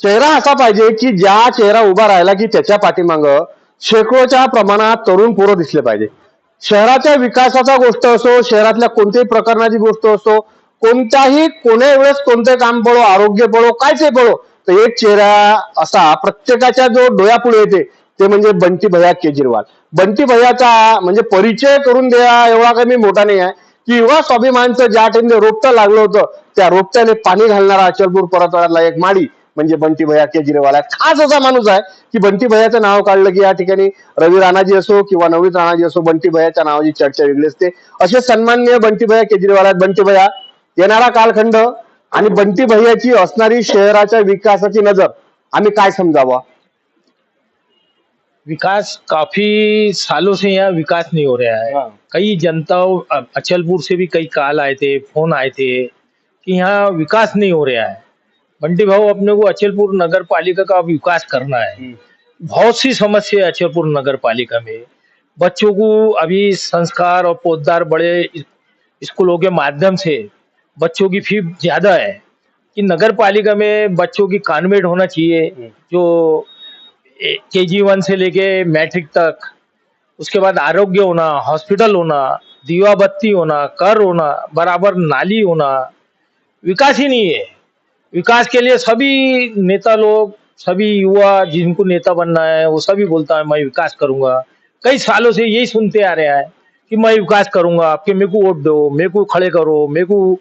चेहरा असा पाहिजे की ज्या चेहरा उभा राहिला की त्याच्या पाठीमाग शेकडोच्या प्रमाणात तरुण पोरं दिसले पाहिजे. शहराच्या विकासाचा गोष्ट असो शहरातल्या कोणत्याही प्रकरणाची गोष्ट असो कोणत्याही कोण्या वेळेस कोणते काम पडो आरोग्य पडो कायचे पडो तर एक चेहरा असा प्रत्येकाच्या जो डोळ्यापुढे येते ते म्हणजे बंटी भैया केजरीवाल. बंटी भैयाचा म्हणजे परिचय करून द्या एवढा काही मी मोठा नाही आहे. किंवा स्वाभिमानचं ज्या टाइमने रोपटं लागलं होतं त्या रोपट्याने पाणी घालणारा अचलपूर परतवाड्यातला एक माडी म्हणजे बंटी भैया केजरीवाल. आहे खास असा माणूस आहे की बंटी भैयाचं नाव काढलं की या ठिकाणी रवी राणाजी असो किंवा नवीन राणाजी असो बंटी भैयाच्या नावाची चर्चा वेगळी असते. असे सन्माननीय बंटी भैया केजरीवाल आहेत बंटी भैया येणारा कालखंड आणि बंटी भैयाची असणारी शहराच्या विकासाची नजर आम्ही काय समजावा? विकास काफ़ी सालों से यहाँ विकास नहीं हो रहा है। कई जनताओं अचलपुर से भी कई काल आए थे फ़ोन आए थे कि यहाँ विकास नहीं हो रहा है। बंटी भाव अपने को अचलपुर नगर पालिका का विकास करना है। बहुत सी समस्या है अचलपुर नगर पालिका में। बच्चों को अभी संस्कार और पोदार बड़े स्कूलों के माध्यम से बच्चों की फ़ी ज़्यादा है। कि नगर पालिका में बच्चों की कॉन्वेंट होना चाहिए जो के जी वन से लेके मैट्रिक तक, उसके बाद आरोग्य होना हॉस्पिटल होना दीवा बत्ती होना, कर होना, बराबर नाली होना, विकास ही नहीं है। विकास के लिए सभी नेता लोग, सभी युवा जिनको नेता बनना है, वो सभी बोलता है, मैं विकास करूँगा। कई सालों से यही सुनते आ रहा है कि मैं विकास करूँगा, आपके मेरे को वोट दो, मेरे को खड़े करो, मेरे को,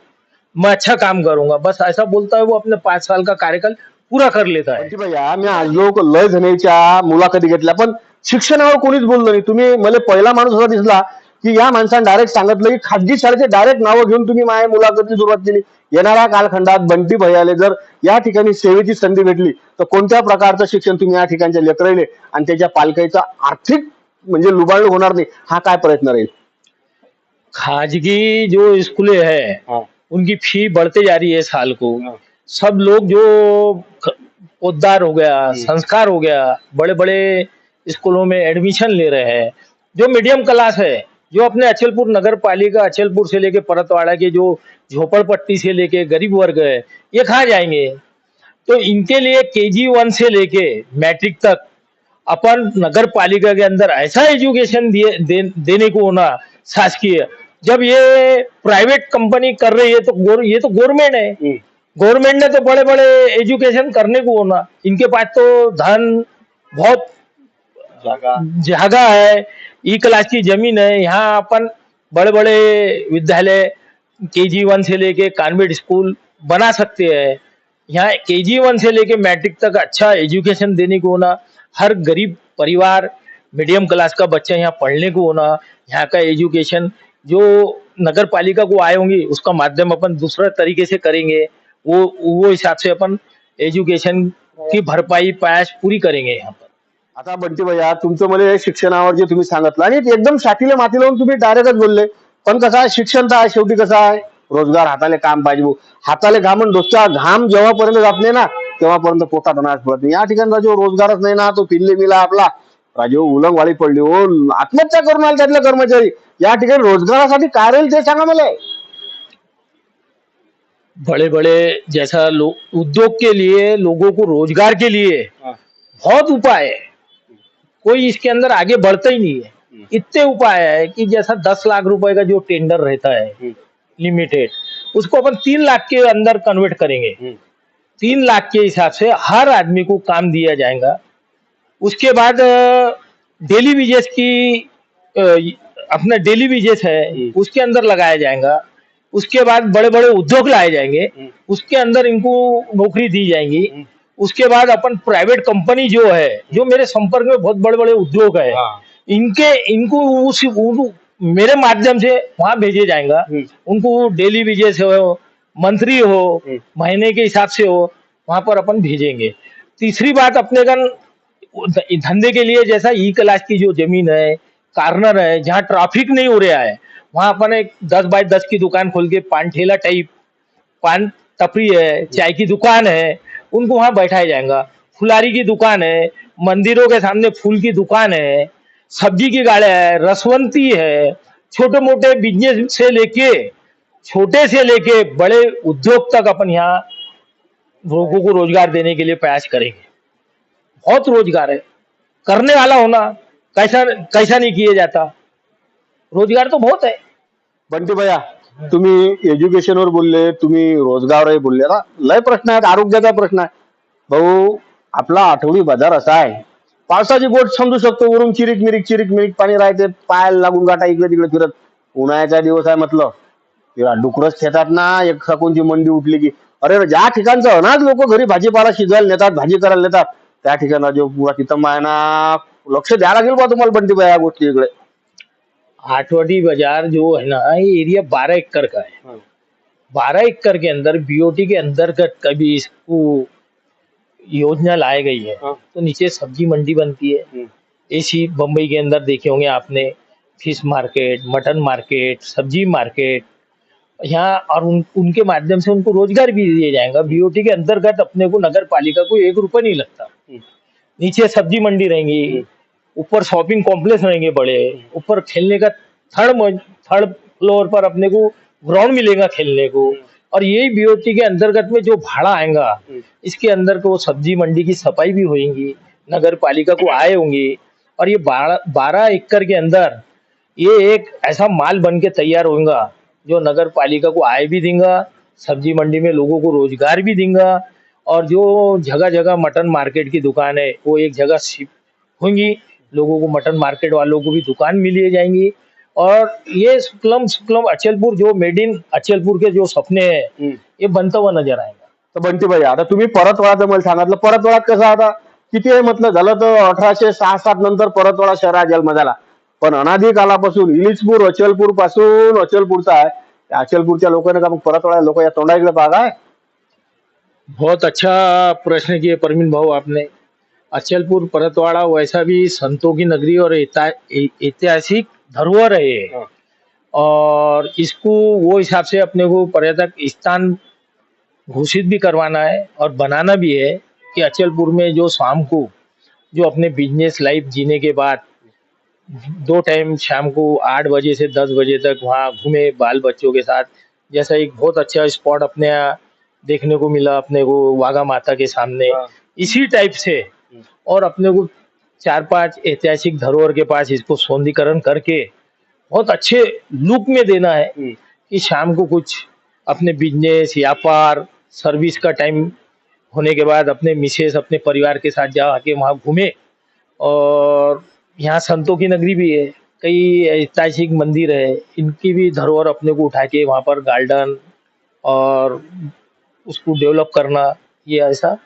मैं अच्छा काम करूँगा। बस ऐसा बोलता है वो अपने पाच साल का कार्यकाल। पूरा कर लेता है भैया मी आज लोक लय जणीच्या मुलाखती घेतल्या पण शिक्षणावर कोणीच बोललो नाही. तुम्ही मला पहिला माणूस असा दिसला की या माणसाने डायरेक्ट सांगितलं की खाजगी शाळेचे डायरेक्ट नावं घेऊन तुम्ही माझ्या मुलाखतीची सुरुवात केली. येणाऱ्या कालखंडात बंटी भैयाले जर या ठिकाणी सेवेची संधी भेटली तर कोणत्या प्रकारचं शिक्षण तुम्ही या ठिकाणच्या लेकरायले आणि त्याच्या पालकाईचा आर्थिक म्हणजे लुबाडणूक होणार नाही हा काय प्रयत्न राहील? खाजगी जो स्कूलें हैं. उनकी फी बढ़ते जा रही है साल को। सब लोग जो पोद्दार हो गया संस्कार हो गया बड़े बड़े स्कूलों में एडमिशन ले रहे हैं जो मीडियम क्लास है जो अपने अचलपुर नगर पालिका अचलपुर से लेके परतवाड़ा के जो झोपड़पट्टी से लेके गरीब वर्ग है ये कहाँ जाएँगे? तो इनके लिए के जी वन से लेके मैट्रिक तक अपन नगर पालिका के अंदर ऐसा एजुकेशन दिए दे, देने को होना शासकीय जब ये प्राइवेट कंपनी कर रही है तो गोर, ये तो गवर्नमेंट है। गवर्नमेंट ने तो बड़े बड़े एजुकेशन करने को होना इनके पास तो धन बहुत जगह है ई क्लास की ज़मीन है यहाँ अपन बड़े बड़े विद्यालय के जी वन से लेके कॉन्वेंट स्कूल बना सकते हैं। यहाँ के जी वन से लेके मैट्रिक तक अच्छा एजुकेशन देने को होना हर गरीब परिवार मीडियम क्लास का बच्चा यहाँ पढ़ने को होना यहाँ का एजुकेशन जो नगर पालिका को आए होंगे उसका माध्यम अपन दूसरा तरीके से करेंगे। वो वो हिसाब से अपन एजुकेशन की भरपाई पायास पूरी करेंगे यहाँ पर। आता बंटी भैया तुमचं मला शिक्षणावर जे तुम्ही सांगितलं आणि एकदम शाटीला माती लावून तुम्ही डायरेक्टच बोलले. पण कसं आहे शिक्षण तर आहे शेवटी कसं आहे रोजगार हाताले काम पाहिजे हाताले घाम आणि घाम जेव्हापर्यंत जात नाही ना तेव्हापर्यंत पोटात अनाज पडत नाही. या ठिकाणी राजू रोजगारच नाही ना तो पिल्ले मिला आपला. राजू उलंगवाळी पडली हो आत्महत्या करून आले त्यातले कर्मचारी. या ठिकाणी रोजगारासाठी काय राहील ते सांगा मला. बड़े बड़े जैसा उद्योग के लिए लोगों को रोज़गार के लिए बहुत उपाय है। कोई इसके अंदर आगे बढ़ता ही नहीं है। इतने उपाय है कि जैसा दस लाख रुपए का जो टेंडर रहता है लिमिटेड उसको अपन तीन लाख के अंदर कन्वर्ट करेंगे। तीन लाख के हिसाब से हर आदमी को काम दिया जाएगा। उसके बाद डेली विजेस की अपना डेली विजेस है उसके अंदर लगाया जाएगा। उसके बाद बड़े बड़े उद्योग लाए जाएँगे उसके अंदर इनको नौकरी दी जाएँगी। उसके बाद अपन प्राइवेट कंपनी जो है जो मेरे संपर्क में बहुत बड़े बड़े उद्योग है इनके इनको उस मेरे माध्यम से वहाँ भेजे जाएगा। उनको डेली विजेस हो मंथली हो महीने के हिसाब से हो वहाँ पर अपन भेजेंगे। तीसरी बात अपने धंधे के लिए जैसा ई क्लास की जो ज़मीन है कार्नर है जहाँ ट्रैफ़िक नहीं हो रहा है वहाँ अपन एक दस बाय दस की दुकान खोल के पान ठेला टाइप पान टपरी है, चाय की दुकान है, उनको वहाँ बैठाया जाएगा। फुलारी की दुकान है, मंदिरों के सामने फूल की दुकान है, सब्ज़ी की गाड़ियाँ है, रसवंती है छोटे मोटे बिज़नेस से लेके, छोटे से लेके बड़े उद्योग तक अपन यहाँ लोगों को रोज़गार देने के लिए प्रयास करेंगे। बहुत रोज़गार है। करने वाला होना कैसा कैसा नहीं किया जाता। रोजगार तो बहुत है। बंटी भैया तुम्ही एज्युकेशनवर बोलले तुम्ही रोजगारही बोलले. ना लय प्रश्न आहेत आरोग्याचा प्रश्न आहे. भाऊ आपला आठवडी बाजार असा आहे. पावसाची गोट समजू शकतो वरून चिरीक मिरीक चिरीक मिरीक पाणी राहते पायाला लागून गाठा इकडे तिकडे फिरत. उन्हाळ्याचा दिवस आहे म्हटलं. तेव्हा डुकरच खेतात ना एक कोणची मंडी उठली की अरे ज्या ठिकाणचं अनाज लोक घरी भाजीपाला शिजवायला नेतात भाजी करायला नेतात त्या ठिकाणा जो पुरा तिथं आहे ना लक्ष द्यायला लागेल बा तुम्हाला बंटी भैया या गोष्टी इकडे. आठवटी बाज़ार जो है ना ये एरिया बारह एकड़ का है। बारह एकड़ के अंदर बीओटी के अंतर्गत कभी इसको योजना लाई गई है हाँ। तो नीचे सब्ज़ी मंडी बनती है। एसी बम्बई के अंदर देखे होंगे आपने फ़िश मार्केट मटन मार्केट सब्ज़ी मार्केट यहाँ और उन, उनके माध्यम से उनको रोज़गार भी दिया जाएगा। बीओटी के अंतर्गत अपने को नगर पालिका को एक रुपये नहीं लगता। नीचे सब्ज़ी मंडी रहेंगी ऊपर शॉपिंग कॉम्प्लेक्स रहेंगे बड़े, ऊपर खेलने का थर्ड थर्ड फ्लोर पर अपने को ग्राउंड मिलेगा खेलने को। और यही बीओटी के अंतर्गत में जो भाड़ा आएगा, इसके अंदर को सब्ज़ी मंडी की सफ़ाई भी होगी नगर पालिका को आए होंगे। और ये बारह एकड़ के अंदर ये एक ऐसा माल बन के तैयार होगा जो नगर पालिका को आय भी देगा, सब्ज़ी मंडी में लोगों को रोज़गार भी देगा। और जो जगह जगह मटन मार्केट की दुकान है, वो एक जगह होंगी। लोगों को मटन मार्केट वालों को भी दुकान मिली जाएँगी। और ये शुक्लम शुक्लम अचलपुर जो मेड इन अचलपुर के जो सपने हैं ये बनता हुआ नज़र आएगा। तर बंटी भाई आता तुम्ही परतवाडाचं मला सांगितलं परतवाडात कसं आता? किती आहे म्हटलं झालं तर अठराशे सहा सात नंतर परतवाडा शहरा जन्म झाला पण अनादी कालापासून इलिचपूर अचलपूर पासून अचलपूरचा आहे. अचलपूरच्या लोकांना का मग परतवाडा लोक या तोंडाकडे पाहताय बहुत अच्छा प्रश्न किए परमीन भाऊ आपने। अचलपुर परतवाड़ा वैसा भी संतों की नगरी और ऐतिहासिक धरोहर है हाँ। और इसको वो हिसाब से अपने को पर्यटक स्थान घोषित भी करवाना है और बनाना भी है कि अचलपुर में जो शाम को जो अपने बिज़नेस लाइफ जीने के बाद दो टाइम शाम को आठ बजे से दस बजे तक वहाँ घूमे बाल बच्चों के साथ जैसा एक बहुत अच्छा स्पॉट अपने यहाँ देखने को मिला अपने को वाघा माता के सामने हाँ। इसी टाइप से और अपने को चार पाँच ऐतिहासिक धरोहर के पास इसको सौंदीकरण करके बहुत अच्छे लुक में देना है कि शाम को कुछ अपने बिज़नेस व्यापार सर्विस का टाइम होने के बाद अपने मिसेस अपने परिवार के साथ जा के वहाँ घूमे। और यहाँ संतों की नगरी भी है कई ऐतिहासिक मंदिर है इनकी भी धरोहर अपने को उठा के वहाँ पर गार्डन और उसको डेवलप करना ये ऐसा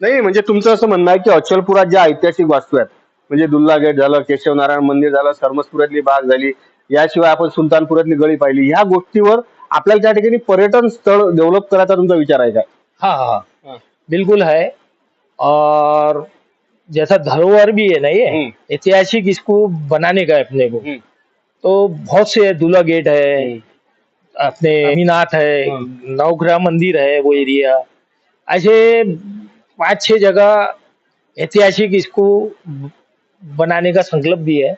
नाही म्हणजे तुमचं असं म्हणणं आहे की अचलपुरात ज्या ऐतिहासिक वास्तू आहेत म्हणजे दुल्ला गेट झालं केशवनारायण मंदिर झालं सरमसपुरातली बाग झाली याशिवाय आपण सुलतानपुरातली गळी पाहिली ह्या गोष्टीवर आपल्याला त्या ठिकाणी पर्यटन स्थळ डेव्हलप करायचा तुमचा विचार आहे का? हाँ हाँ हाँ. बिल्कुल है और जैसा धरोहर भी है ना ये हम्म। ऐतिहासिक इसको बनाने का है अपने को। तो बहुत से दूल्हा गेट है अपने मीनाथ है हम्म। नवग्रह मंदिर है वो एरिया ऐसे पांच छह जगह ऐतिहासिक इसको बनाने का संकल्प भी है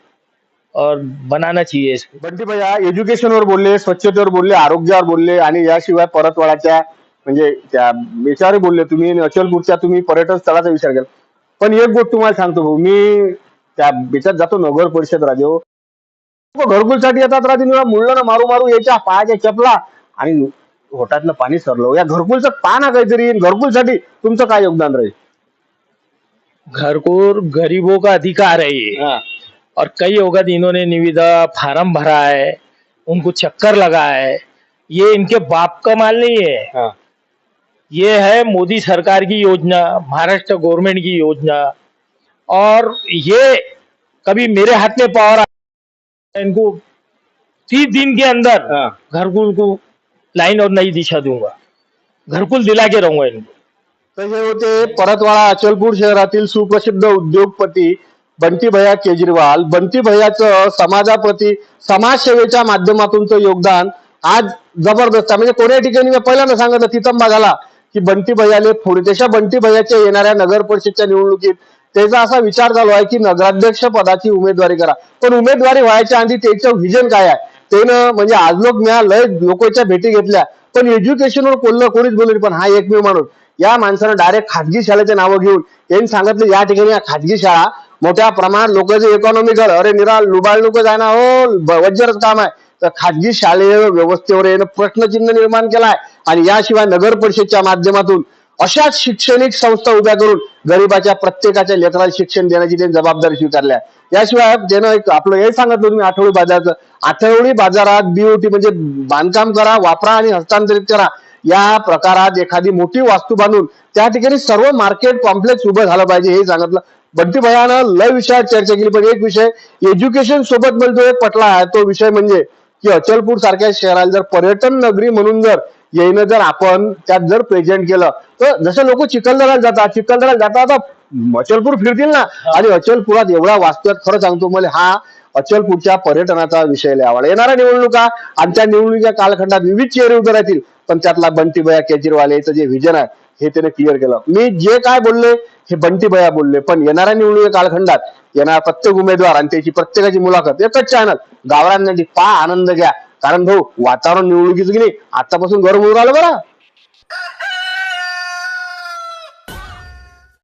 और बनाना चाहिए इसको। बंटी भैया एज्युकेशनवर बोलले स्वच्छतेवर बोलले आरोग्यावर बोलले आणि याशिवाय परतवाडाच्या म्हणजे त्या याच्यावर बोलले तुम्ही आणि अचलपूरच्या तुम्ही पर्यटन स्थळाचा विचार केला. पण एक गोष्ट तुम्हाला सांगतो भाऊ मी त्या बेचात जातो नगर परिषद राजे हो. घरकुलसाठी येतात राजे निळा ना मारू मारू याच्या पायाच्या चपला आणि होटातलं पाणी सरलं या घरकुलचं पाना काहीतरी? घरकुलसाठी तुमचं काय योगदान राहील? घरकुल गरीबों का अधिकार है. ये और कई वक्त इन्होंने निविदा फार्म भरा है उनको चक्कर लगा है ये इनके बाप का माल नहीं है। ये है मोदी सरकार की योजना महाराष्ट्र गवर्नमेंट की योजना। और ये कभी मेरे हाथ में पावर आ- इनको तीस दिन के अंदर घरकुल को लाइन और नई दिशा दूंगा। घरकुल दिला के रहूंगा इनको। तर हे होते परतवाडा अचलपूर शहरातील सुप्रसिद्ध उद्योगपती बंटी भैया केजरीवाल. बंटी भैयाचं समाजाप्रती समाजसेवेच्या माध्यमातूनचं योगदान आज जबरदस्त आहे. म्हणजे कोण्या ठिकाणी मी पहिल्यांदा सांगितलं तिथं बघाला की बंटी भैयाने पुढे तशा बंटी भैयाच्या येणाऱ्या नगर परिषदच्या निवडणुकीत त्याचा असा विचार चालू आहे की नगराध्यक्ष पदाची उमेदवारी करा. पण उमेदवारी व्हायच्या आधी त्याचं व्हिजन काय आहे? त्यानं म्हणजे आज लोक म्या लय लोकांच्या भेटी घेतल्या पण एज्युकेशनवर बोललं कोणीच बोलले पण हा एकमेव माणूस. या माणसानं डायरेक्ट खाजगी शाळेचे नावं घेऊन यांनी सांगितलं या ठिकाणी या खाजगी शाळा मोठ्या प्रमाणात लोकांचे इकॉनॉमिकल अरे निरा लुबाळ लोक जाय ना हो वज्रच वज्जरच काम आहे. तर खाजगी शालेय व्यवस्थेवर यानं प्रश्नचिन्ह निर्माण केलाय. आणि याशिवाय नगर परिषदच्या माध्यमातून अशाच शैक्षणिक संस्था उभ्या करून गरिबाच्या प्रत्येकाच्या लेकराला शिक्षण देण्याची त्यांनी जबाबदारी स्वीकारल्या याशिवाय देणं एक आपलं हे सांगितलं तुम्ही आठवडी बाजाराचं आठवडी बाजारात बीओटी म्हणजे बांधकाम करा वापरा आणि हस्तांतरित करा. या प्रकारात एखादी मोठी वास्तू बांधून त्या ठिकाणी सर्व मार्केट कॉम्प्लेक्स उभं झालं पाहिजे हे सांगितलं. बंटी भयानं लय विषयात चर्चा केली पण एक विषय एज्युकेशन सोबत म्हणजे जो एक पटला आहे. तो विषय म्हणजे की अचलपूर सारख्या शहराला जर पर्यटन नगरी म्हणून जर येणं जर आपण त्यात जर प्रेझेंट केलं तर जसं लोक चिखलदऱ्याला जातात चिखलदऱ्याला जातात आता अचलपूर फिरतील ना. आणि अचलपुरात एवढा वास्तव्यात खरं सांगतो मला हा अचलपूरच्या पर्यटनाचा विषय आवड येणाऱ्या निवडणुका आणि त्या निवडणुकीच्या कालखंडात विविध चेहरे उभे राहतील पण त्यातला बंटी भया केजरीवाल याचं जे विजन आहे हे त्याने क्लिअर केलं. मी जे काय बोलले हे बंटी भया बोलले. पण येणाऱ्या निवडणुकीच्या कालखंडात येणारा प्रत्येक उमेदवार आणि त्याची प्रत्येकाची मुलाखत एकच चॅनल गावरांसाठी पा आनंद घ्या कारण भाऊ वातावरण निवडणुकीचं की नाही आतापासून गरम होऊन राहिलं बरं